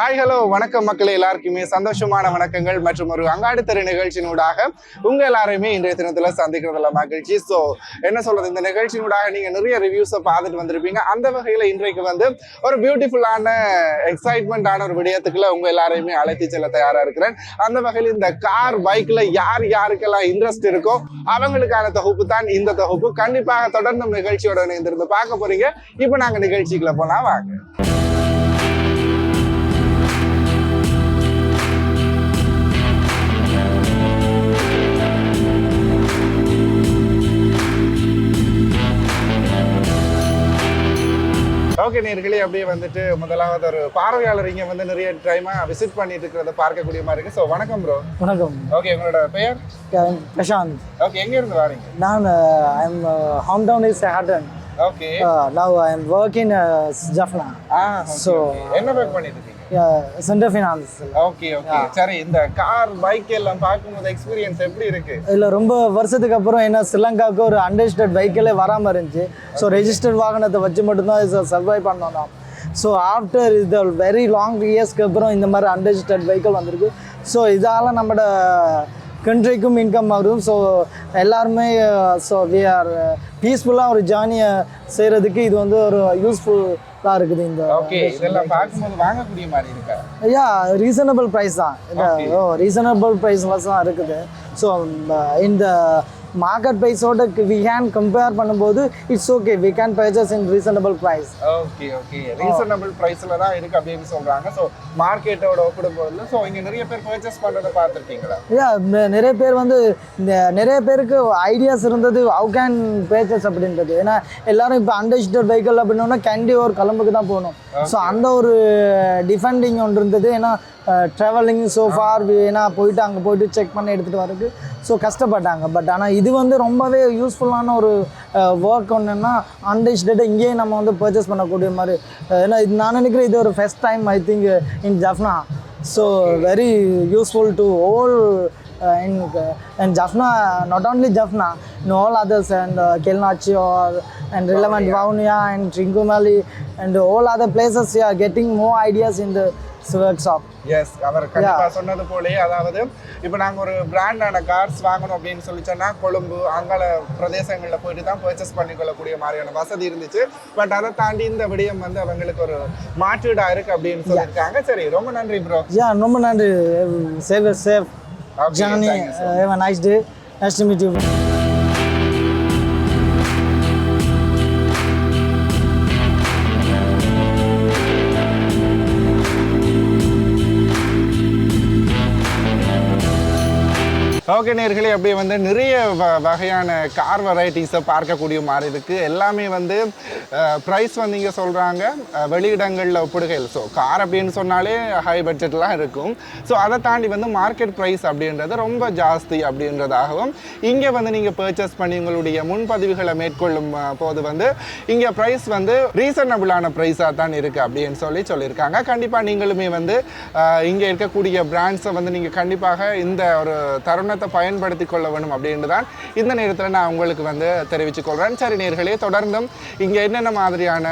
Hi hello வணக்கம் மக்கள் எல்லாருக்குமே சந்தோஷமான வணக்கங்கள் மற்றும் ஒரு அங்காடி தெரு நிகழ்ச்சியினூடாக உங்க எல்லாருமே இன்றைய தினத்துல சந்திக்கிறதுல மகிழ்ச்சி. ஸோ என்ன சொல்றது? இந்த நிகழ்ச்சியினூடாக நீங்க நிறைய ரிவ்யூஸை பார்த்துட்டு வந்திருப்பீங்க. அந்த வகையில இன்றைக்கு வந்து ஒரு பியூட்டிஃபுல்லான எக்ஸைட்மெண்டான ஒரு விடயத்துக்குள்ள உங்க எல்லாரையுமே அழைத்து செல்ல தயாரா இருக்கிறேன். அந்த வகையில் இந்த கார் பைக்ல யார் யாருக்கெல்லாம் இன்ட்ரெஸ்ட் இருக்கோ அவங்களுக்கான தொகுப்பு தான் இந்த தொகுப்பு. கண்டிப்பாக தொடர்ந்து நிகழ்ச்சியோட இணைந்திருந்து பார்க்க போறீங்க. இப்போ நாங்க நிகழ்ச்சிக்குள்ள போலாம். வாங்க. ஓகே நேர்களே அப்படியே வந்துட்டு முதலாவது ஒரு பார்வையாளர் இங்க வந்து நிறைய டைமா விசிட் பண்ணிட்டு இருக்கிறத பார்க்கக்கூடிய மாதிரி இருக்கு. ஸோ வணக்கம் ப்ரோ வணக்கம். ஓகே உங்களோட பெயர்? பிரசாந்த். ஓகே எங்க இருந்து வாரீங்க? நான் I am home town is Hatton okay now I am work in Jaffna ah so என்ன ஒர்க் பண்ணிட்டு சென்டர் ஃபினான்ஸ் ஓகே ஓகே சரி இந்த கார் பைக் எல்லாம் பார்க்கும்போது எக்ஸ்பீரியன்ஸ் எப்படி இருக்கு? இதில் ரொம்ப வருஷத்துக்கு அப்புறம் என்ன ஸ்ரீலங்காவுக்கு ஒரு அன்ரெஜிஸ்டர்ட் வெஹிக்கிளே வராமல் இருந்துச்சு. ஸோ ரெஜிஸ்டர்ட் வாகனத்தை வச்சு மட்டும்தான் இது சர்வை பண்ணோம் நாம். ஸோ ஆஃப்டர் இது வெரி லாங் இயர்ஸ்க்கு அப்புறம் இந்த மாதிரி அன்ரெஜிஸ்டர்ட் வெஹிக்கிள் வந்திருக்கு. ஸோ இதால் நம்மளோட கண்ட்ரிக்கும் இன்கம் வரும். ஸோ எல்லாருமே ஸோ வி ஆர் பீஸ்ஃபுல்லாக ஒரு ஜேர்னியை செய்கிறதுக்கு இது வந்து ஒரு யூஸ்ஃபுல்லாக இருக்குது இந்த ஓகே இதெல்லாம் பார்க்கும்போது வாங்கக்கூடிய மாதிரி இருக்கா? யா ரீசனபிள் ப்ரைஸ் தான். ஓ ரீசனபிள் ப்ரைஸில் தான் இருக்குது ஸோ இந்த மார்க்கெட் ப்ரைஸோட வி கேன் கம்பேர் பண்ணும்போது it's okay we can purchase in reasonable price okay okay reasonable பிரைஸ்ல தான் இருக்கு அப்படின்னு சொல்றாங்க. ஸோ மார்க்கெட்டோட ஒப்பிடும்போது ஸோ இங்க நிறைய பேர் பர்ச்சேஸ் பண்றதை பார்த்துருக்கீங்களா? யா நிறைய பேர் வந்து இந்த நிறைய பேருக்கு ஐடியாஸ் இருந்தது ஹவு கேன் பர்ச்சேஸ் அப்படின்றது. ஏன்னா எல்லாரும் இப்போ அண்டர்ஸ்டட் வெஹிக்கிள் அப்படின்னா கேண்டி ஒரு கிளம்புக்கு தான் போகணும். ஸோ அந்த ஒரு டிஃபெண்டிங் ஒன்று இருந்தது. ஏன்னா ட்ராவலிங் ஸோ ஃபார் ஏன்னா போயிட்டு அங்கே போயிட்டு செக் பண்ணி எடுத்துகிட்டு வரதுக்கு ஸோ கஷ்டப்பட்டாங்க. பட் ஆனால் இது வந்து ரொம்பவே யூஸ்ஃபுல்லான ஒரு ஒர்க் ஒன்றுன்னா அன்டெஸ்டட் இங்கேயே நம்ம வந்து பர்ச்சேஸ் பண்ணக்கூடிய மாதிரி ஏன்னா இது நான் நினைக்கிறேன் இது ஒரு first time I think in Jaffna so very useful to all in uh, in Jaffna, not only Jaffna, in all others and uh, Kelnachi or and relevant Vaunia and Trincomalee and all other places. We are getting more ideas in the workshop. Yes அவர் கண்டிப்பா சொன்னது போலே அதாவது இப்போ நாங்க ஒரு பிராண்டான cars வாங்கணும் அப்படின்னு சொல்லி சொன்னா கொழும்பு அங்கால பிரதேசங்கள்ல போயிட்டு தான் பர்ச்சேஸ் பண்ணிக்கொள்ளக்கூடிய மாதிரியான வசதி இருந்துச்சு. பட் அதை தாண்டி இந்த விடயம் வந்து அவங்களுக்கு ஒரு மாற்றீடா இருக்கு அப்படின்னு சொல்லியிருக்காங்க. சரி ரொம்ப நன்றி ப்ரோ Yeah, ரொம்ப நன்றி. A safe Okay, journey. thank you so Uh, have a nice day. Nice to meet you. Okay நேர்களே அப்படியே வந்து நிறைய வ- வகையான கார் வெரைட்டிஸை பார்க்கக்கூடிய மாதிரி இருக்குது எல்லாமே வந்து ப்ரைஸ் வந்து இங்கே சொல்கிறாங்க வெளியிடங்களில் ஒப்பிடுகையில். ஸோ கார் அப்படின்னு சொன்னாலே ஹை பட்ஜெட்லாம் இருக்கும். ஸோ அதை தாண்டி வந்து மார்க்கெட் ப்ரைஸ் அப்படின்றது ரொம்ப ஜாஸ்தி அப்படின்றதாகவும் இங்கே வந்து நீங்கள் பர்ச்சேஸ் பண்ணி உங்களுடைய முன்பதிவுகளை மேற்கொள்ளும் போது வந்து இங்கே ப்ரைஸ் வந்து ரீசனபிளான ப்ரைஸாக தான் இருக்குது அப்படின்னு சொல்லி சொல்லியிருக்காங்க. கண்டிப்பாக நீங்களுமே வந்து இங்கே இருக்கக்கூடிய பிராண்ட்ஸை வந்து நீங்கள் கண்டிப்பாக இந்த ஒரு தருணத்தை பயன்படுத்தி கொள்ள வேணும் அப்படின்னு தான் இந்த நேரத்தில் நான் உங்களுக்கு வந்து தெரிவித்துக் கொள்கிறேன் சரி நேர்களே தொடர்ந்தும் இங்கே என்னென்ன மாதிரியான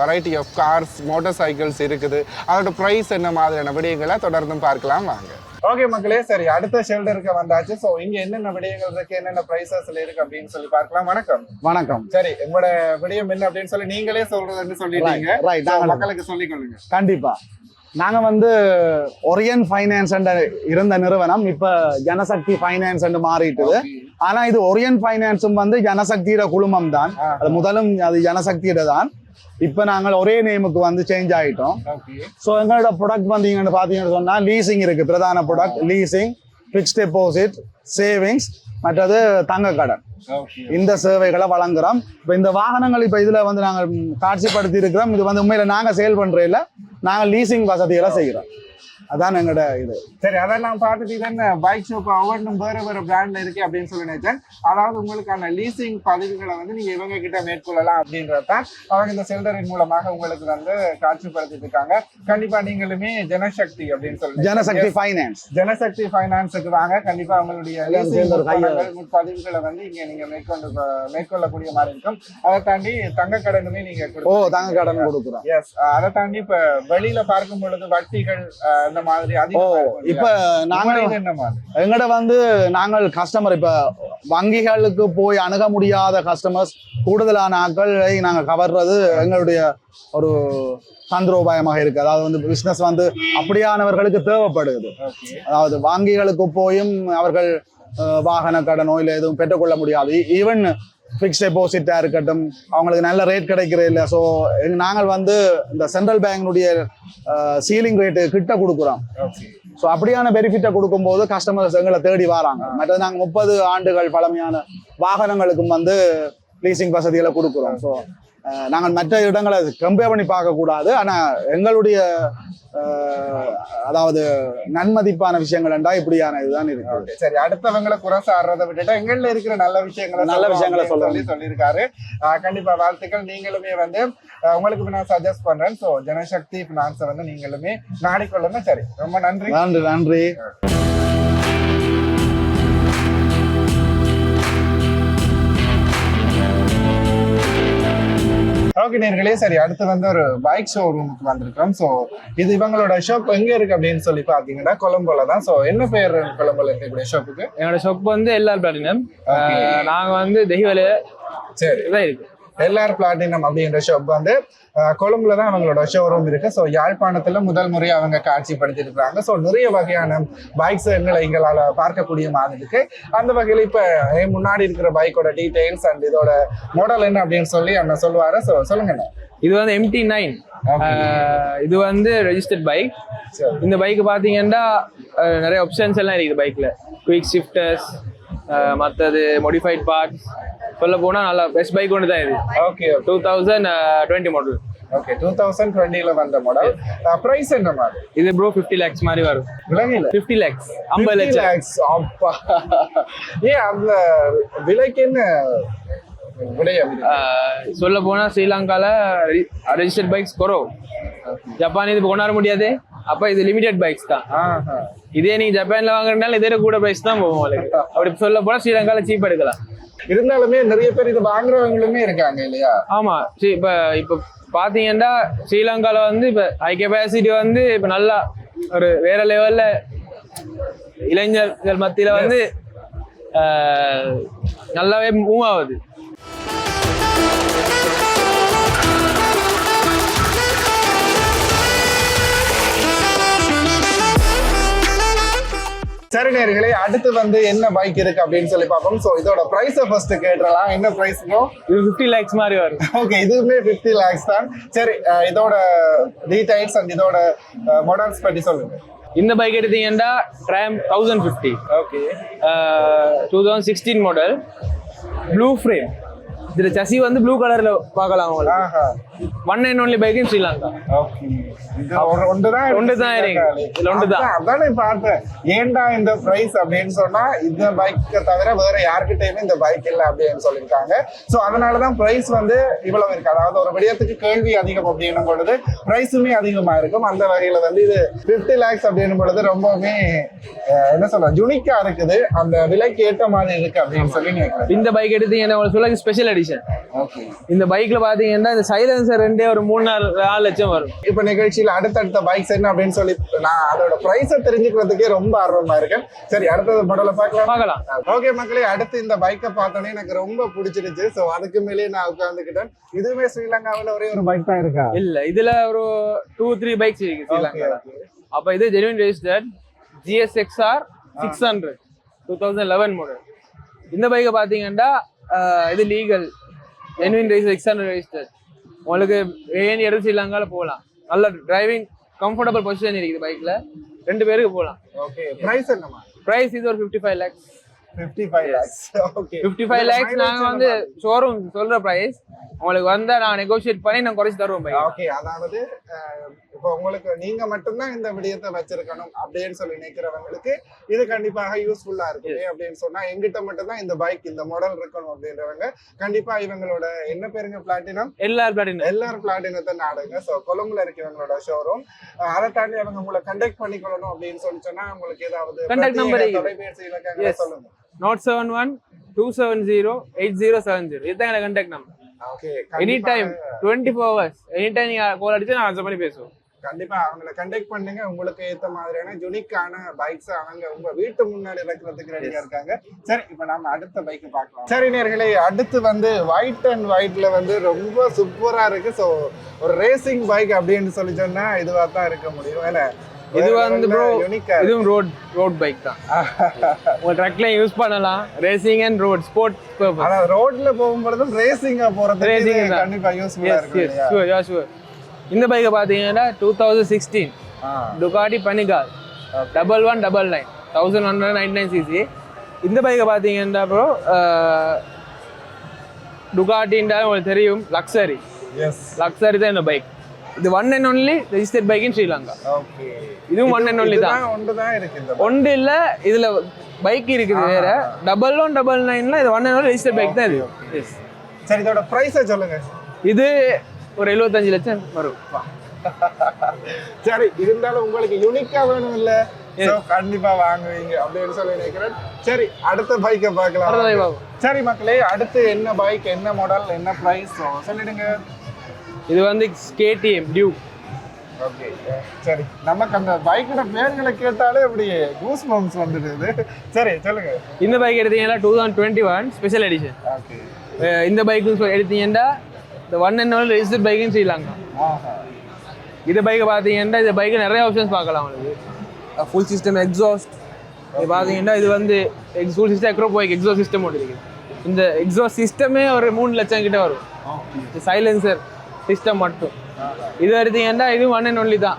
variety of cars motor cycles இருக்குது அதோட ப்ரைஸ் என்ன மாதிரியான விடயங்களை தொடர்ந்தும் பார்க்கலாம் வாங்க. ஓகே மக்களே சரி அடுத்த ஷெல்டருக்கு வந்தாச்சு. ஸோ இங்க என்னென்ன விடயங்கள் இருக்கு என்னென்ன ப்ரைஸஸ்ல இருக்கு அப்படின்னு சொல்லி பார்க்கலாம். வணக்கம். வணக்கம். சரி உங்களோட விடயம் என்ன அப்படின்னு சொல்லி நீங்களே சொல்றதுன்னு சொல்லிட்டீங்க. மக்களுக்கு சொல்லிக் கொள்ளுங்க. கண்டிப்பா. நாங்க வந்து ஒரியன் ஃபைனான்ஸ் இருந்த நிறுவனம். இப்ப ஜனசக்தி ஃபைனான்ஸ் மாறிட்டுது ஆனா இது ஒரியன் ஃபைனான்ஸும் வந்து ஜனசக்தியோட குழுமம் தான். அது முதலும் அது ஜனசக்தியோட தான். இப்ப நாங்கள் ஒரே நேமுக்கு வந்து சேஞ்ச் ஆயிட்டோம். ஓகே ஸோ எங்களோட ப்ராடக்ட் வந்தீங்கன்னு பார்த்தீங்கன்னு சொன்னா லீசிங் இருக்கு. பிரதான product leasing fixed deposit savings மற்றது தங்க கடன். இந்த சேவைகளை வழங்குறோம். இப்போ இந்த வாகனங்கள் இப்போ இதில் வந்து நாங்கள் காட்சிப்படுத்தி இருக்கிறோம் இது வந்து உண்மையில நாங்கள் சேல் பண்ணுறதில்ல நாங்கள் லீசிங் வசதிகளை செய்கிறோம். அதான் எங்களோட இது. சரி நான் பார்த்துட்டு இதென்ன பைக் ஷாப் ஒவ்வொன்றும் வேற வேற பிராண்ட்ல இருக்கு அப்படின்னு சொல்லி நினைச்சேன். அதாவது உங்களுக்கான லீசிங் பதிவுகளை வந்து நீங்க இவங்க கிட்ட மேற்கொள்ளலாம் அப்படின்றதான் அவங்க இந்த செல்டரின் மூலமாக உங்களுக்கு வந்து காட்சிப்படுத்திட்டு இருக்காங்க. கண்டிப்பா நீங்களுமே ஜனசக்தி அப்படின்னு சொல்லி ஜனசக்தி ஃபைனான்ஸ் ஜனசக்தி ஃபைனான்ஸுக்கு வாங்க. கண்டிப்பா முற்பணங்கள், பதிவுகளை வந்து இங்க நீங்க மேற்கொண்டு மேற்கொள்ளக்கூடிய மாதிரி இருக்கும். அதை தாண்டி தங்க கடனுமே நீங்க ஓ தாங்க கடன் கொடுக்குறோம். எஸ் அதை தாண்டி இப்ப வெளியில பார்க்கும் பொழுது வட்டிகள் அஹ், இந்த மாதிரி ஓ இப்ப? நாங்க உங்களது என்ன மாதிரி? எங்கட வந்து நாங்கள் கஸ்டமர் இப்ப வங்கிகளுக்கு போய் அணுக முடியாத கஸ்டமர்ஸ் கூடுதலான ஆட்களை நாங்கள் கவர்றது எங்களுடைய ஒரு தந்திரோபாயமாக இருக்கு. அதாவது வந்து பிசினஸ் வந்து அப்படியானவர்களுக்கு தேவைப்படுது. அதாவது வங்கிகளுக்கு போயும் அவர்கள் வாகன கடனோ இல்லை எதுவும் பெற்றுக்கொள்ள முடியாது. ஈவன் ஃபிக்ஸ் டெபாசிட்டா இருக்கட்டும் அவங்களுக்கு நல்ல ரேட் கிடைக்கிற இல்லை. ஸோ நாங்கள் வந்து இந்த சென்ட்ரல் பேங்கினுடைய சீலிங் ரேட்டு கிட்ட கொடுக்குறோம். ஸோ அப்படியான பெனிஃபிட்டை கொடுக்கும்போது கஸ்டமர்ஸ் எங்களை தேடி வராங்க. மற்றது நாங்கள் முப்பது ஆண்டுகள் பழமையான வாகனங்களுக்கும் வந்து லீசிங் வசதிகளை கொடுக்குறோம். ஸோ நாங்கள் மற்ற இடங்களை கம்பேர் பண்ணி பார்க்கக்கூடாது. ஆனால் எங்களுடைய அதாவது நன்மதிப்பான விஷயங்கள் என்றா இப்படியான இதுதான் இருக்கு சரி. அடுத்தவங்களை குறை சாடுறதை விட்டுட்டு எங்கள்ல இருக்கிற நல்ல விஷயங்களை நல்ல விஷயங்களை. சொல்லி சொல்லியிருக்காரு. கண்டிப்பா வாழ்த்துக்கள். நீங்களுமே வந்து உங்களுக்கு நான் சஜஸ்ட் பண்றேன். ஸோ ஜனசக்தி பினான்ஸை வந்து நீங்களுமே நாடிக்கொள்ளுங்க. சரி ரொம்ப நன்றி. நன்றி நன்றி. ஓகே நேர்களே சரி அடுத்து வந்து ஒரு பைக் ஷோரூமுக்கு வந்திருக்கோம். ஸோ இது இவங்களோட ஷாப் எங்க இருக்கு அப்படின்னு சொல்லி பாத்தீங்கன்னா கொலம்போல தான். ஸோ என்ன பேர் கொலம்போல இருக்கக்கூடிய ஷாப்புக்கு என்னோட ஷாப் வந்து எல்ஆர் பிளாட்டினம். Okay. நாங்க வந்து தெஹிவல சரி. இருக்கு. எல்ஆர் பிளாட்டினம் அப்படின்ற ஷாப் வந்து கொழும்புல தான் அவங்களோட ஷோரூம் இருக்கு. ஸோ யாழ்ப்பாணத்துல முதல் முறையா அவங்க காட்சிப்படுத்தி இருக்காங்க ஸோ நிறைய வகையான பைக்ஸ் எங்களை எங்களால் பார்க்கக்கூடிய மாதிரி இருக்கு. அந்த வகையில் இப்போ என் முன்னாடி இருக்கிற பைக்கோட டீடைல்ஸ் அண்ட் இதோட மாடல் என்ன அப்படின்னு சொல்லி அண்ணன் சொல்லுவாரு. ஸோ சொல்லுங்க. இது வந்து எம்டி நைன் இது வந்து ரெஜிஸ்டர்ட் பைக் இந்த பைக் பாத்தீங்கன்னா அஹ், நிறைய ஆப்ஷன்ஸ் எல்லாம் இருக்குது பைக்ல குயிக் ஷிஃப்டர்ஸ் மற்றது மோடிஃபைட் பார்ட்ஸ் சொல்ல போனா நல்லா பெஸ்ட் பைக் ஒன்று தான் இது. Okay two thousand twenty model okay two thousand டுவெண்ட்டில வந்த மாடல் ப்ரைஸ் என்ன மாதிரி இது ப்ரோ ஃபிஃப்டி லேக்ஸ் மாதிரி வரும். விலங்கில ஃபிஃப்டி லேக்ஸ் ஐம்பது லட்சம். lakhs. அப்பா. ஏன் அந்த விலைக்கு என்ன சொல்ல போனா ஸ்ரீலங்கால ரெஜிஸ்டர்ட் பைக்ஸ் குறவு ஜப்பான் இது கொண்டாட முடியாது. அப்ப இது லிமிடெட் பைக்ஸ் தான். இதே நீங்க ஜப்பான்ல வாங்குறதுனால இதே கூட பிரைஸ் தான் போகும் உங்களுக்கு. அப்படி சொல்ல போனா ஸ்ரீலங்கால சீப் எடுக்கலாம். இருந்தாலுமே நிறைய பேர் இது வாங்குறவங்களுமே இருக்காங்க இல்லையா? ஆமா. சரி இப்ப இப்ப பாத்தீங்கன்னா ஸ்ரீலங்கால வந்து இப்ப ஹை கெப்பாசிட்டி வந்து இப்ப நல்லா ஒரு வேற லெவல்ல இளைஞர்கள் மத்தியில வந்து நல்லாவே மூவ் ஆகுது. சரி நேர்களே அடுத்து வந்து என்ன பைக் இருக்கு அப்படின்னு சொல்லி பார்ப்போம். ஸோ இதோட ப்ரைஸ ஃபர்ஸ்ட் கேட்டுறலாம் என்ன ப்ரைஸ்க்கோ இது ஃபிஃப்டி லேக்ஸ் மாதிரி வரும். ஓகே இதுவுமே ஃபிஃப்டி லேக்ஸ் தான். சரி இதோட டீடைல்ஸ் அண்ட் இதோட மாடல்ஸ் பற்றி சொல்லுங்க. இந்த பைக் எடுத்தீங்கன்னா tram thousand fifty okay two thousand sixteen model blue frame இதுல சசி வந்து ப்ளூ கலர்ல பார்க்கலாம் உங்களுக்கு one and only bike in Sri Lanka. ஒன்று தான் இருக்கு. இதுல ஒன்று தான். அதானே பார்த்தேன். ஏன்டா இந்த பிரைஸ் அப்படின்னு சொன்னா இந்த பைக்கை தவிர வேற யார்கிட்டயுமே இந்த பைக் இல்லை அப்படின்னு சொல்லியிருக்காங்க. ஸோ அதனால தான் பிரைஸ் வந்து இவ்வளவு இருக்கு. அதாவது ஒரு விடயத்துக்கு கேள்வி அதிகம் அப்படின்னும் பொழுது பிரைஸுமே அதிகமா இருக்கும். அந்த வகையில வந்து இது பிப்டி லேக்ஸ் அப்படின்னும் பொழுது ரொம்பவுமே என்ன சொல்ற யுனிக்கா இருக்குது. அந்த விலைக்கு ஏற்ற மாதிரி இருக்கு அப்படின்னு சொல்லி நினைக்கிறேன். இந்த பைக் எடுத்தீங்கன்னா உங்களுக்கு சொல்ல ஸ்பெஷல் ஓகே இந்த பைக்ல பாத்தீங்கன்னா இந்த சைலன்சர் ரெண்டே ஒரு மூணு நாலு நாலு லட்சம் வரும். இப்ப நிகழ்ச்சியில அடுத்தடுத்த பைக்ஸ் என்ன அப்படின்னு சொல்லி நான் அதோட பிரைஸை தெரிஞ்சுக்கிறதுக்கே ரொம்ப ஆர்வமா இருக்கேன். சரி அடுத்தது மாடலை பார்க்கலாம். பார்க்கலாம். ஓகே மக்களே அடுத்து இந்த பைக்கை பார்த்தோன்னே எனக்கு ரொம்ப பிடிச்சிருச்சு. ஸோ அதுக்கு மேலேயே நான் உட்காந்துக்கிட்டேன் இதுவுமே ஸ்ரீலங்காவில் ஒரே ஒரு பைக் தான் இருக்கா? இல்ல இதுல ஒரு டூ த்ரீ பைக்ஸ் இருக்கு ஸ்ரீலங்கால. அப்ப இது genuine registered GSXR six hundred two thousand eleven model இந்த பைக்கை பாத்தீங்கன்னா ஆஹ், இது legal genuine register six hundred உங்களுக்கு ஏன் இடம் ஸ்ரீலங்கால போகலாம். நல்ல டிரைவிங் கம்ஃபர்டபுள் பொசிஷன் இருக்குது பைக்ல ரெண்டு பேருக்கு போகலாம். ஓகே பிரைஸ் என்னமா பிரைஸ் இது ஒரு fifty five lakhs fifty five lakhs okay fifty five lakhs நாங்க வந்து ஷோரூம் சொல்ற பிரைஸ் உங்களுக்கு வந்தா நான் நெகோஷியேட் பண்ணி நான் குறைச்சு தருவோம் பைக் ஓகே அதாவது இப்போ உங்களுக்கு நீங்க மட்டும்தான் இந்த விடயத்தை வச்சிருக்கணும் அப்படின்னு சொல்லி நினைக்கிறவங்களுக்கு இது கண்டிப்பாக யூஸ்ஃபுல்லா இருக்குது அப்படின்னு சொன்னா எங்கிட்ட மட்டும்தான் இந்த பைக் இந்த மாடல் இருக்கணும் அப்படின்றவங்க கண்டிப்பா இவங்களோட என்ன பேருங்க பிளாட்டினம் எல்லாரும் பிளாட்டினம் எல்லாரும் பிளாட்டினத்தை நாடுங்க. ஸோ கொழும்புல இருக்கு இவங்களோட ஷோரூம் அதை தாண்டி அவங்க உங்களை கண்டெக்ட் பண்ணிக்கொள்ளணும் அப்படின்னு சொல்லி சொன்னா உங்களுக்கு ஏதாவது. தொலைபேசி இலக்கங்களை. சொல்லுங்க. Note seven one two seven zero eight zero seven zero. இதுதான் எனக்கு contact number okay any time twenty four hours any time நீங்க கால் அடிச்சு நான் ஆன்சர் பண்ணி பேசுவோம். கண்டிப்பா அவங்கள கண்டெக்ட் பண்ணுங்க. உங்களுக்கு ஏத்த மாதிரியான யுனிக்கான பைக்ஸ் அவங்க உங்க வீட்டு முன்னாடி வைக்கிறதுக்கு ரெடியா இருக்காங்க. சரி இப்போ நாம அடுத்த பைக் பார்க்கலாம். சரி நேர்களே அடுத்து வந்து ஒயிட் அண்ட் ஒயிட்ல வந்து ரொம்ப சூப்பரா இருக்கு. ஸோ ஒரு ரேசிங் பைக் அப்படின்னு சொல்லி சொன்னா இதுவா தான் இருக்க முடியும். ஏன்னா இது வந்து bro, யூனிக்கா இதுவும் ரோட் ரோட் பைக் தான். உங்க ட்ரக்ல யூஸ் பண்ணலாம். Racing and road sport purpose ஆனா ரோட்ல போகும்போதும் ரேசிங்கா இது தான். கண்டிப்பா யூஸ்ஃபுல்லா எஸ் இருக்கும் எஸ் இந்த பைக்கை பார்த்தீங்கன்னா two thousand sixteen Ducati Panigale double one double nine thousand hundred ninety nine CC இந்த பைக்கை பார்த்தீங்கன்னா ப்ரோ டுகாட்டின்றா உங்களுக்கு தெரியும் லக்ஸரி லக்ஸரி தான் இந்த பைக் இது one and only registered bike in Sri Lanka okay இதுவும் ஒன் அண்ட் ஒன்லி தான். இதுதான் ஒன்றுதான் இருக்கு இந்த ஒன்று இல்லை இதில் பைக் இருக்குது வேற. டபுள் ஒன் டபுள் நைன்ல இது one and one registered bike தான் இது. சரி இதோட பிரைஸை சொல்லுங்க. இது ஒரு எழுபத்தஞ்சு லட்சம் வரும். சரி இருந்தாலும் உங்களுக்கு யூனிக்கா வேணும் இல்ல கண்டிப்பா வாங்குவீங்க அப்படின்னு சொல்லி நினைக்கிறேன். சரி அடுத்த பைக்கை பார்க்கலாம். சரி மக்களே அடுத்து என்ன பைக் என்ன மாடல் என்ன பிரைஸ் சொல்லிடுங்க. இது வந்து கேடிஎம் டியூக் ஓகே சரி நமக்கு அந்த பைக்கோட பேர்களை கேட்டாலே அப்படி கூஸ் பம்ப்ஸ் வந்துடுது. சரி சொல்லுங்க. இந்த பைக் எடுத்தீங்கன்னா two thousand twenty one special edition okay இந்த பைக்கு எடுத்தீங்கன்னா இந்த ஒன் அண்ட் ஒன் ரெஜிஸ்டர்ட் பைக்குன்னு ஸ்ரீலங்கா இந்த பைக்கை பார்த்தீங்கன்னா இந்த பைக்கு நிறைய ஆப்ஷன்ஸ் பார்க்கலாம் உங்களுக்கு. ஃபுல் சிஸ்டம் எக்ஸாஸ்ட் இது பார்த்தீங்கன்னா இது வந்து ஃபுல் சிஸ்டம் எக்ரோ போய்க்கு எக்ஸாஸ்ட் சிஸ்டம் ஒன்று இருக்குது. இந்த எக்ஸாஸ்ட் சிஸ்டமே ஒரு மூணு லட்சம் கிட்ட வரும். சைலன்சர் சிஸ்டம் மட்டும். இது எடுத்தீங்கன்னா இது ஒன் அண்ட் ஒன்லி தான்.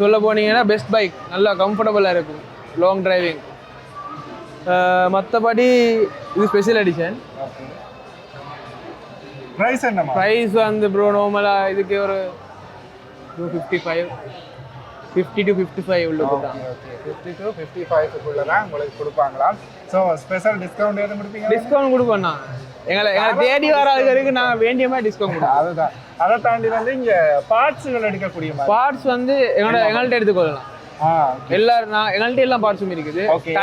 சொல்ல போனீங்கன்னா பெஸ்ட் பைக் நல்லா கம்ஃபர்டபுளாக இருக்கும். லாங் டிரைவிங் மற்றபடி இது ஸ்பெஷல் எடிஷன் பிரைஸ் என்னமா ப்ரைஸ் வந்து ப்ரோ நார்மலாக இதுக்கு ஒரு two fifty five fifty to fifty five உள்ளது தான் ஓகே ஃபிஃப்டி டு ஃபிஃப்டி ஃபைவ்க்குள்ள தான் உங்களுக்கு கொடுப்பாங்களாம். ஸோ ஸ்பெஷல் டிஸ்கவுண்ட் எதுவும் கொடுப்பீங்க டிஸ்கவுண்ட் கொடுப்போம் நான். எங்களை எங்களை தேடி வர ஆளுகளுக்கு நான் வேண்டிய மாதிரி டிஸ்கவுண்ட் கொடுப்போம் அதுதான். அதை தாண்டி வந்து இங்க பார்ட்ஸுகள் எடுக்கக்கூடிய பார்ட்ஸ் வந்து எங்களோட எங்கள்கிட்ட எடுத்துக்கொள்ளலாம். எல்லாரும் நான் எங்கள்கிட்ட எல்லாம் பார்ட்ஸும் இருக்குது. ஓகே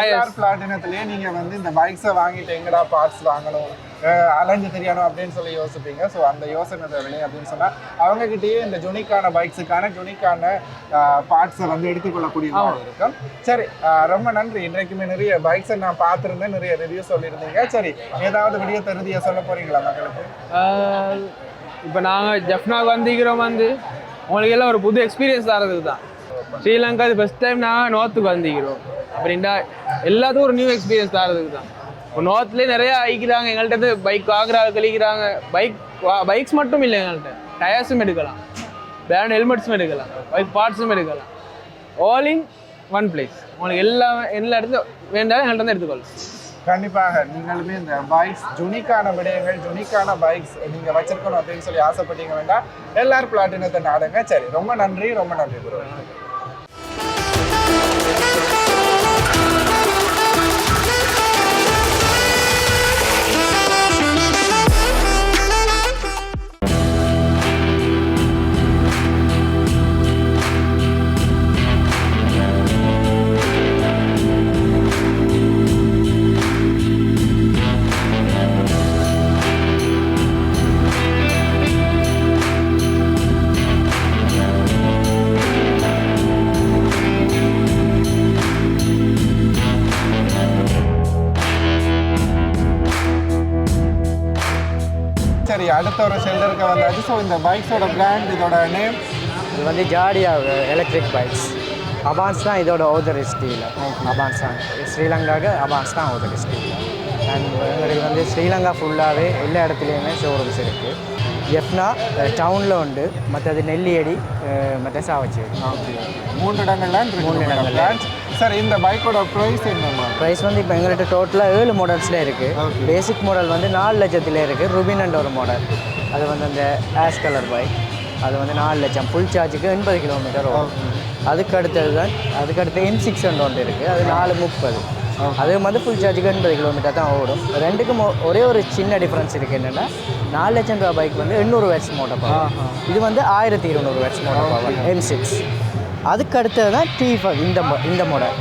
பிளாட்டினத்துலயே நீங்க வந்து இந்த பைக்ஸை வாங்கிட்டு எங்கடா பார்ட்ஸ் வாங்கணும்? அலைஞ்சு தெரியணும் அப்படின்னு சொல்லி யோசிப்பீங்க. ஸோ அந்த யோசனை தேவையில்லை அப்படின்னு சொன்னா அவங்க கிட்டயே இந்த ஜுனிக்கான பைக்ஸுக்கான ஜுனிக்கான பார்ட்ஸை வந்து எடுத்துக்கொள்ளக்கூடிய மாதிரி இருக்கும். சரி ரொம்ப நன்றி. இன்றைக்குமே நிறைய பைக்ஸை நான் பார்த்துருந்தேன் நிறைய ரிவ்யூ சொல்லியிருந்தீங்க. சரி ஏதாவது விடிய தருதியை சொல்ல போறீங்களா மக்களுக்கு? இப்போ நாங்கள் ஜப்னாக்கு வந்திக்கிறோம் வந்து உங்களுக்கு எல்லாம் ஒரு புது எக்ஸ்பீரியன்ஸ் தரதுக்கு தான். ஸ்ரீலங்கா இது ஃபஸ்ட் டைம் நாங்கள் நோர்த்துக்கு வந்திக்கிறோம் அப்படின்டா எல்லாத்துக்கும் ஒரு நியூ எக்ஸ்பீரியன்ஸ் தரதுக்கு தான். இப்போ நார்த்லேயே நிறைய ஐக்கிறாங்க. எங்கள்கிட்ட பைக் வாங்குறாங்க கழிக்கிறாங்க. பைக் பைக்ஸ் மட்டும் இல்லை எங்கள்கிட்ட டயர்ஸும் எடுக்கலாம். பேண்ட் ஹெல்மெட்ஸும் எடுக்கலாம். பைக் பார்ட்ஸும் எடுக்கலாம். ஆல் இன் ஒன் பிளேஸ் உங்களுக்கு எல்லா எல்லா இடத்துல வேண்டாலும் எங்கள்கிட்ட தான் எடுத்துக்கொள்ளலாம் கண்டிப்பாக நீங்களுமே இந்த பைக்ஸ் ஜுனிக்கான விடயங்கள் ஜுனிக்கான பைக்ஸ் நீங்கள் வச்சிருக்கணும் அப்படின்னு சொல்லி ஆசைப்பட்டீங்க வேண்டாம். எல்லாரும் பிளாட்டினத்தை நாடுங்க சரி ரொம்ப நன்றி ரொம்ப நன்றி அடுத்த ஒரு வந்தாச்சு. ஸோ இந்த பைக்ஸோட பிராண்ட் இதோட நேம் இது வந்து ஜாடியா எலக்ட்ரிக் பைக்ஸ் அபான்ஸ் தான் இதோட ஓதரிஸ்ட் இல்லை அபான்ஸ் தான். ஸ்ரீலங்காவுக்கு அபான்ஸ் தான் ஓதரிஸ்ட் இல்லை அண்ட் எங்களுக்கு வந்து ஸ்ரீலங்கா ஃபுல்லாகவே எல்லா இடத்துலையுமே ஷோரூம்ஸ் இருக்குது எஃப்னா டவுனில் உண்டு. மற்றது நெல்லியடி மற்ற சாவச்சேரி மூன்று இடங்கள்ல மூணு இடங்கள்ல. சரி இந்த பைக்கோட ப்ரைஸ் என்னமா ப்ரைஸ் வந்து இப்போ எங்கள்கிட்ட டோட்டலாக ஏழு மாடல்ஸில் இருக்குது. பேசிக் மாடல் வந்து நாலு லட்சத்தில் இருக்குது ருபின் ஒரு மாடல் அது வந்து அந்த ஆஷ் கலர் பைக் அது வந்து நாலு லட்சம். ஃபுல் சார்ஜுக்கு எண்பது கிலோமீட்டர் ஓடும். அதுக்கு அடுத்தது தான் அதுக்கு அடுத்து எம் சிக்ஸ் ஒன்று இருக்குது அது நாலு முப்பது. அது வந்து ஃபுல் சார்ஜுக்கு எண்பது கிலோமீட்டர் தான் ஓடும். ரெண்டுக்கும் ஒரே ஒரு சின்ன டிஃப்ரென்ஸ் இருக்குது என்னென்னா நாலு லட்சம் ரூபா பைக் வந்து எண்ணூறு வேட்ஸ் மோட்டர் பவர் இது வந்து ஆயிரத்தி இருநூறு watts motor power M six அதுக்கு அடுத்தது தான் டி ஃபைவ் இந்த இந்த மாடல்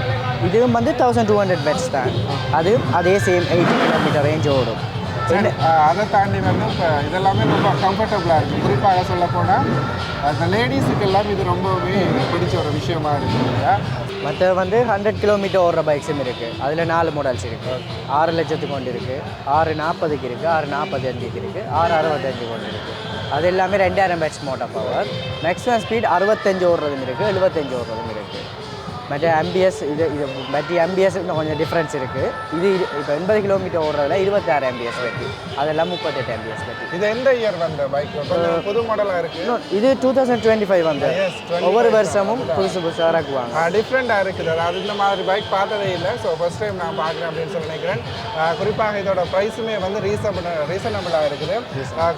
இது வந்து தௌசண்ட் டூ ஹண்ட்ரட் பேட்ஸ் தான். அது அதே சேம் எயிட்டி கிலோமீட்டர் ரேஞ்ச் ஓடும். அதை தாண்டி வந்து இப்போ இதெல்லாமே ரொம்ப கம்ஃபர்டபுளாக இருக்குது குறிப்பாக சொல்ல போனால் அந்த லேடிஸுக்கு எல்லாம் இது ரொம்பவே பிடிச்ச ஒரு விஷயமா இருக்குது இல்லையா? மற்ற வந்து ஹண்ட்ரட் கிலோமீட்டர் ஓடுற பைக்ஸும் இருக்குது அதில் நாலு மாடல்ஸ் இருக்குது ஆறு லட்சத்துக்கு கொண்டு இருக்குது ஆறு நாற்பதுக்கு இருக்குது ஆறு நாற்பத்தஞ்சுக்கு இருக்குது ஆறு அறுபத்தஞ்சு கொண்டு இருக்குது அது எல்லாமே ரெண்டாயிரம் பேட்ச் மோட்டார் பவர். மேக்ஸிமம் ஸ்பீட் அறுபத்தஞ்சு ஓடுறதும் இருக்குது எழுபத்தஞ்சு ஓடுறதும் இருக்குது மற்ற எம்பிஎஸ் இது இது மற்ற எம்பிஎஸ் இன்னும் கொஞ்சம் டிஃப்ரென்ஸ் இருக்குது இது இப்போ எண்பது கிலோமீட்டர் ஓடுறதுல இருபத்தாறு எம்பிஎஸ் பற்றி அதெல்லாம் முப்பத்தெட்டு எம்பிஎஸ் பற்றி இது எந்த இயர் வந்த பைக் புது மாடலாக இருக்குது இது டூ தௌசண்ட் டுவெண்ட்டி ஃபைவ் வந்து. Yes, 25 ஒவ்வொரு வருஷமும் புதுசு புதுசாக இறக்குவாங்க. டிஃப்ரெண்ட்டாக இருக்குது. அதாவது இந்த மாதிரி பைக் பார்த்ததே இல்லை. ஸோ ஃபர்ஸ்ட் டைம் நான் பார்க்குறேன் அப்படின்னு சொல்லி நினைக்கிறேன். குறிப்பாக இதோட ப்ரைஸுமே வந்து ரீசனபிள் ரீசனபிளாக இருக்குது.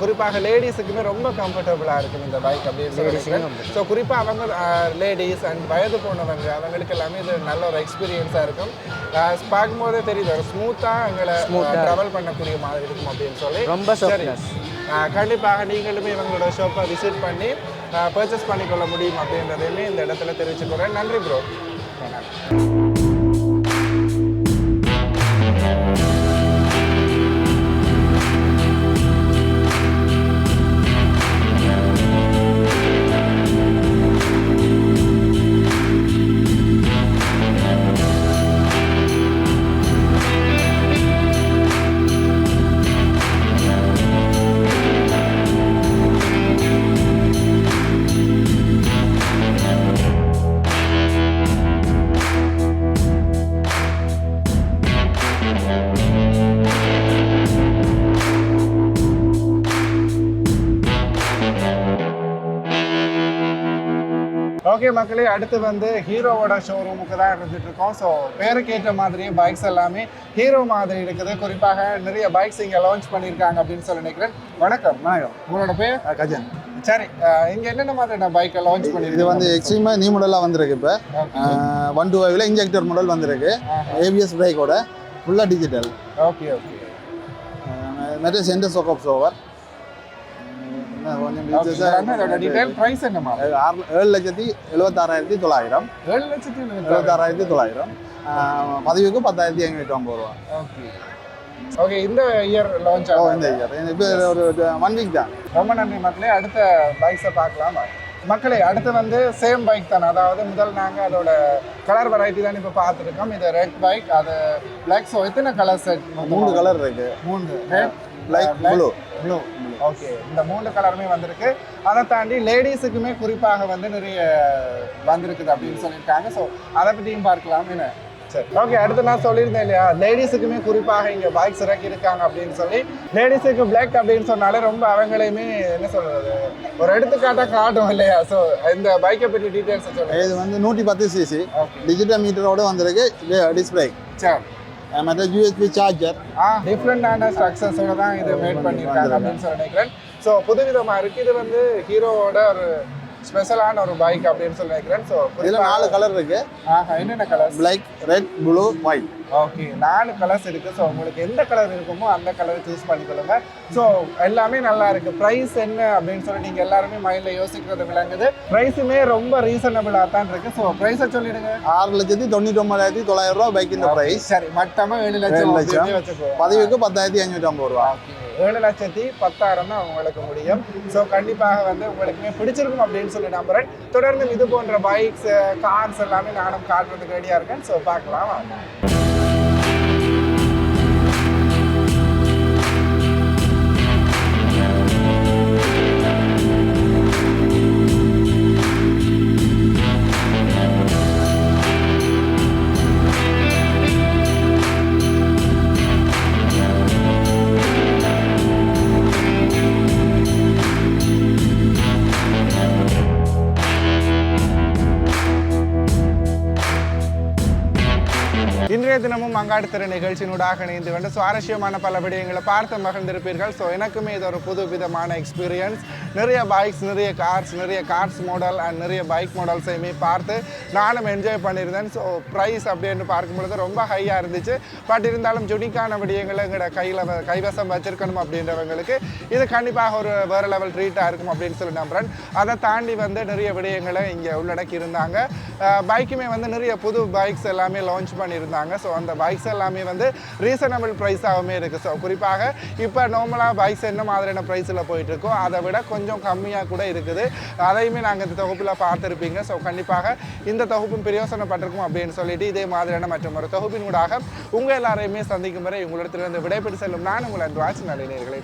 குறிப்பாக லேடிஸுக்குமே ரொம்ப கம்ஃபர்டபுளாக இருக்குது இந்த பைக் அப்படின்னு சொல்லி ஸோ குறிப்பாக அவங்க லேடிஸ் அண்ட் வயது போனவங்க அவங்களுக்கு எல்லாமே இது நல்ல ஒரு எக்ஸ்பீரியன்ஸாக இருக்கும். அஹ் பார்க்கும்போதே தெரியுது ஸ்மூத்தாக எங்களை ட்ராவல் பண்ணக்கூடிய மாதிரி இருக்கும் அப்படின்னு சொல்லி. ரொம்ப சரி. கண்டிப்பாக நீங்களுமே இவங்களோட ஷாப்பை விசிட் பண்ணி பர்ச்சேஸ் பண்ணிக்கொள்ள முடியும் அப்படின்றதையுமே இந்த இடத்துல தெரிவிச்சுக்கிறேன் நன்றி ப்ரோ ஓகே மக்களே அடுத்து வந்து ஹீரோவோட ஷோரூமுக்கு தான் இருந்துட்டு இருக்கோம். ஸோ பேருக்கு ஏற்ற மாதிரியே பைக்ஸ் எல்லாமே ஹீரோ மாதிரி இருக்குது. குறிப்பாக நிறைய பைக்ஸ் இங்கே லான்ச் பண்ணியிருக்காங்க அப்படின்னு சொல்லி நினைக்கிறேன். வணக்கம் வணக்கம். உங்களோட பேர்? கஜன். சரி இங்க என்னென்ன மாதிரியான பைக்கை லான்ச் இது பண்ணிருக்கீங்க வந்து எக்ஸ்ட்ரீமாக நியூ மாடலாக வந்திருக்கு இப்போ. ஒன் டூ ஃபைவ்ல இன்ஜெக்டர் மாடல் வந்திருக்கு. ஏபிஎஸ் பிரேக்கோட ஃபுல்லாக டிஜிட்டல் ஓகே ஓகே நிறைய சென்டர் சோக்கப் சோவர் கொஞ்சம் பிரைஸ் என்னமா ஆறு ஏழு லட்சத்தி எழுபத்தாறாயிரத்தி தொள்ளாயிரம். ஏழு லட்சத்தி எழுபத்தாறாயிரத்தி தொள்ளாயிரம். பதிவுக்கு பத்தாயிரத்தி ஐநூற்றி ஐம்பது ரூபா. ஓகே ஓகே இந்த இயர் லான்ச் ஆகும் இந்த இயர் இப்போ ஒரு ஒன் வீக் தான். ரொம்ப நன்றி மக்களே. அடுத்த பைக்ஸை பார்க்கலாம்? மக்களே அடுத்து வந்து சேம் பைக் தானே. அதாவது முதல் நாங்கள் அதோட கலர் வெரைட்டி தான் இப்போ பார்த்துருக்கோம். இது ரெட் பைக் அது பிளாக் ஸோ எத்தனை கலர் செட் மூணு கலர் இருக்கு. மூணு. Red Black, blue. Blue okay இந்த மூணு கலருமே வந்திருக்கு. அதை தாண்டி லேடிஸுக்குமே குறிப்பாக வந்து நிறைய வந்திருக்குது அப்படின்னு சொல்லியிருக்காங்க. ஸோ அதை பற்றியும் பார்க்கலாம். என்ன? சரி. ஓகே அடுத்து நான் சொல்லியிருந்தேன் இல்லையா? லேடிஸுக்குமே குறிப்பாக இங்கே பைக்ஸ் இறக்கி இருக்காங்க அப்படின்னு சொல்லி. லேடிஸுக்கு பிளாக் அப்படின்னு சொன்னாலே ரொம்ப அவங்களையுமே என்ன சொல்றது? ஒரு எடுத்துக்காட்டாக காட்டும் இல்லையா? ஸோ இந்த பைக்கை பற்றி டீட்டெயில்ஸ் சொல்லுங்க. இது வந்து நூற்றி பத்து சிசி டிஜிட்டல் மீட்டரோட வந்திருக்கு. டிஸ்பிளே சரி. மற்ற யூஎஸ்பி சார்ஜர் டிஃப்ரெண்டான ஸ்ட்ரக்சர்ஸோட தான் இது மேட் பண்ணியிருக்காங்க அப்படின்னு சொல்லி நினைக்கிறேன். ஸோ புதுவிதமாக இருக்குது இது வந்து ஹீரோவோட ஒரு ஸ்பெஷலான ஒரு பைக் அப்படின்னு சொல்லி நினைக்கிறேன். ஸோ இதில் நாலு கலர் இருக்கு. ஆஹா என்னென்ன colours black red blue white okay நாலு கலர்ஸ் இருக்கு. ஸோ உங்களுக்கு எந்த கலர் இருக்குமோ அந்த கலர் சூஸ் பண்ணிக்கொள்ளுங்க. ஸோ எல்லாமே நல்லா இருக்கு. ப்ரைஸ் என்ன அப்படின்னு சொல்லி நீங்க எல்லாருமே மைண்ட்ல யோசிக்கிறது விளங்குது. ப்ரைஸுமே ரொம்ப ரீசனபிளாக தான் இருக்கு. ஸோ ப்ரைஸை சொல்லிடுங்க. ஆறு லட்சத்தி தொண்ணூற்றி ஒன்பதாயிரத்தி தொள்ளாயிரம் ரூபா பைக்கின் ப்ரைஸ் சரி மட்டமா ஏழு லட்சம் லட்சம். வச்சுக்கோ. பதிவுக்கு பத்தாயிரத்தி ஐநூற்றி ஐம்பது ரூபா. ஏழு லட்சத்தி பத்தாயிரம் தான் உங்களுக்கு முடியும். ஸோ கண்டிப்பாக வந்து உங்களுக்குமே பிடிச்சிருக்கும் அப்படின்னு சொல்லி நம்புறேன். தொடர்ந்து இது போன்ற பைக்ஸ் கார்ஸ் எல்லாமே நானும் காட்டுறதுக்கு ரெடியாக இருக்கேன். ஸோ பார்க்கலாம் வாங்க. இன்றைய தினமும் மங்காடு திரு நிகழ்ச்சியினூடாக இணைந்து கொண்டு சுவாரஸ்யமான பல விடயங்களை பார்த்து மகிழ்ந்திருப்பீர்கள். ஸோ எனக்குமே இது ஒரு புது விதமான எக்ஸ்பீரியன்ஸ் நிறைய பைக்ஸ் நிறைய கார்ஸ் நிறைய கார்ஸ் மாடல் அண்ட் நிறைய பைக் மாடல்ஸையுமே பார்த்து நானும் என்ஜாய் பண்ணியிருந்தேன். ஸோ ப்ரைஸ் அப்படின்னு பார்க்கும் பொழுது ரொம்ப ஹையாக இருந்துச்சு. பட் இருந்தாலும் ஜுனிக்கான விடயங்களை எங்களோட கையில் கைவசம் வச்சிருக்கணும் அப்படின்றவங்களுக்கு இது கண்டிப்பாக ஒரு வேறு லெவல் ட்ரீட்டாக இருக்கும் அப்படின்னு சொல்லி நம்புகிறேன் அதை தாண்டி வந்து நிறைய விடயங்களை இங்கே உள்ளடக்கி இருந்தாங்க பைக்குமே வந்து நிறைய புது பைக்ஸ் எல்லாமே லான்ச் பண்ணியிருந்தாங்க. ஸோ அந்த பைக்ஸ் எல்லாமே வந்து ரீசனபிள் ப்ரைஸாகவுமே இருக்குது ஸோ குறிப்பாக இப்போ நார்மலாக பைக்ஸ் என்ன மாதிரியான ப்ரைஸில் போயிட்டுருக்கோ அதை விட கொஞ்சம் கம்மியாக கூட இருக்குது. அதையுமே நாங்கள் இந்த தொகுப்பில் பார்த்துருப்பீங்க. ஸோ கண்டிப்பாக இந்த தொகுப்பும் பிரயோசனப்பட்டிருக்கும் அப்படின்னு சொல்லிட்டு இதே மாதிரியான மற்றும் ஒரு தொகுப்பின் ஊடாக உங்கள் எல்லாரையுமே சந்திக்கும் வரை உங்களிடத்திலிருந்து விடைபெற்று செல்லும் நான் உங்களை அந்த வாட்சி நல்ல நேர்களை